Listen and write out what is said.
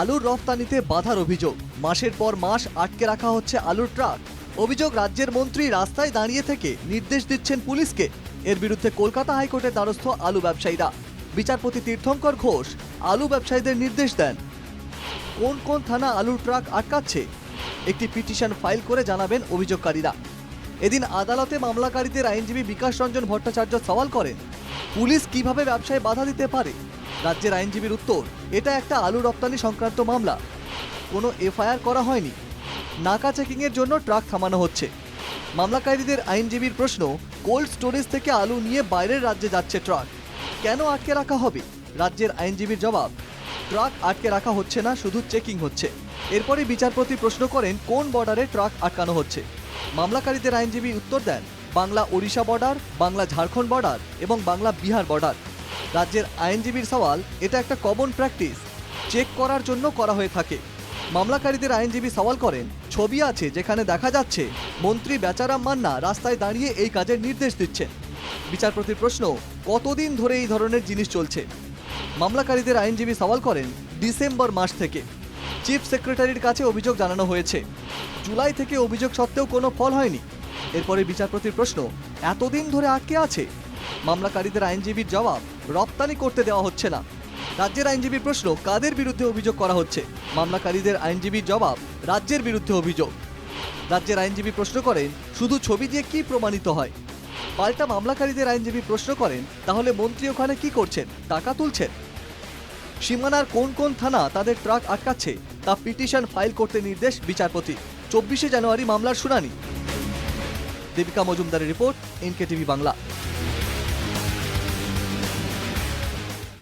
আলুর রফতানিতে বাধার অভিযোগ। মাসের পর মাস আটকে রাখা হচ্ছে আলুর ট্রাক। অভিযোগ রাজ্যের মন্ত্রী রাস্তায় দাঁড়িয়ে থেকে নির্দেশ দিচ্ছেন পুলিশকে। এর বিরুদ্ধে কলকাতা হাইকোর্টের দ্বারস্থ আলু ব্যবসায়ীরা। বিচারপতি তীর্থঙ্কর ঘোষ আলু ব্যবসায়ীদের নির্দেশ দেন। কোন কোন থানা আলুর ট্রাক আটকাচ্ছে? একটি পিটিশন ফাইল করে জানাবেন অভিযোগকারীরা। এদিন আদালতে মামলাকারীদের আইনজীবী বিকাশ রঞ্জন ভট্টাচার্য সওয়াল করেন, পুলিশ কীভাবে ব্যবসায় বাধা দিতে পারে? রাজ্যের আইনজীবীর উত্তর, এটা একটা আলু রপ্তানি সংক্রান্ত মামলা। কোনো এফআইআর করা হয়নি। নাকা চেকিংয়ের জন্য ট্রাক থামানো হচ্ছে। মামলাকারীদের আইনজীবীর প্রশ্ন, কোল্ড স্টোরেজ থেকে আলু নিয়ে বাইরের রাজ্যে যাচ্ছে ট্রাক। কেন আটকে রাখা হবে? রাজ্যের আইনজীবীর জবাব, ট্রাক আটকে রাখা হচ্ছে না, শুধু চেকিং হচ্ছে। এরপরে বিচারপতি প্রশ্ন করেন, কোন বর্ডারে ট্রাক আটকানো হচ্ছে? মামলাকারীদের আইনজীবী উত্তর দেন বাংলা ওড়িশা বর্ডার বাংলা ঝাড়খণ্ড বর্ডার এবং বাংলা বিহার বর্ডার। রাজ্যের আইনজীবীর সওয়াল, এটা একটা কমন প্র্যাকটিস চেক করার জন্য করা হয়ে থাকে। মামলাকারীদের আইনজীবী সওয়াল করেন, ছবি আছে যেখানে দেখা যাচ্ছে, মন্ত্রী বেচারাম মান্না রাস্তায় দাঁড়িয়ে এই কাজের নির্দেশ দিচ্ছেন। বিচারপতির প্রশ্ন, কতদিন ধরে এই ধরনের জিনিস চলছে? মামলাকারীদের আইনজীবী সওয়াল করেন, ডিসেম্বর মাস থেকে। চিফ সেক্রেটারির কাছে অভিযোগ জানানো হয়েছে। জুলাই থেকে অভিযোগ সত্ত্বেও কোনো ফল হয়নি। এরপরে বিচারপতির প্রশ্ন, এতদিন ধরে আটকে আছে? মামলাকারীদের আইনজীবীর জবাব রপ্তানি করতে দেওয়া হচ্ছে না। রাজ্যের আইনজীবীর প্রশ্ন, কাদের বিরুদ্ধে অভিযোগ করা হচ্ছে? মামলাকারীদের আইনজীবীর জবাব, রাজ্যের বিরুদ্ধে অভিযোগ। রাজ্যের আইনজীবী প্রশ্ন করেন, শুধু ছবি দিয়ে কি প্রমাণিত হয়? পাল্টা মামলাকারীদের আইনজীবী প্রশ্ন করেন, তাহলে মন্ত্রী ওখানে কি করছেন? টাকা তুলছেন? সীমানার কোন কোন থানা তাদের ট্রাক আটকাচ্ছে? তা পিটিশন ফাইল করতে নির্দেশ বিচারপতি। চব্বিশে জানুয়ারি মামলার শুনানি। দেবিকা মজুমদারের রিপোর্ট এনকে টিভি বাংলা।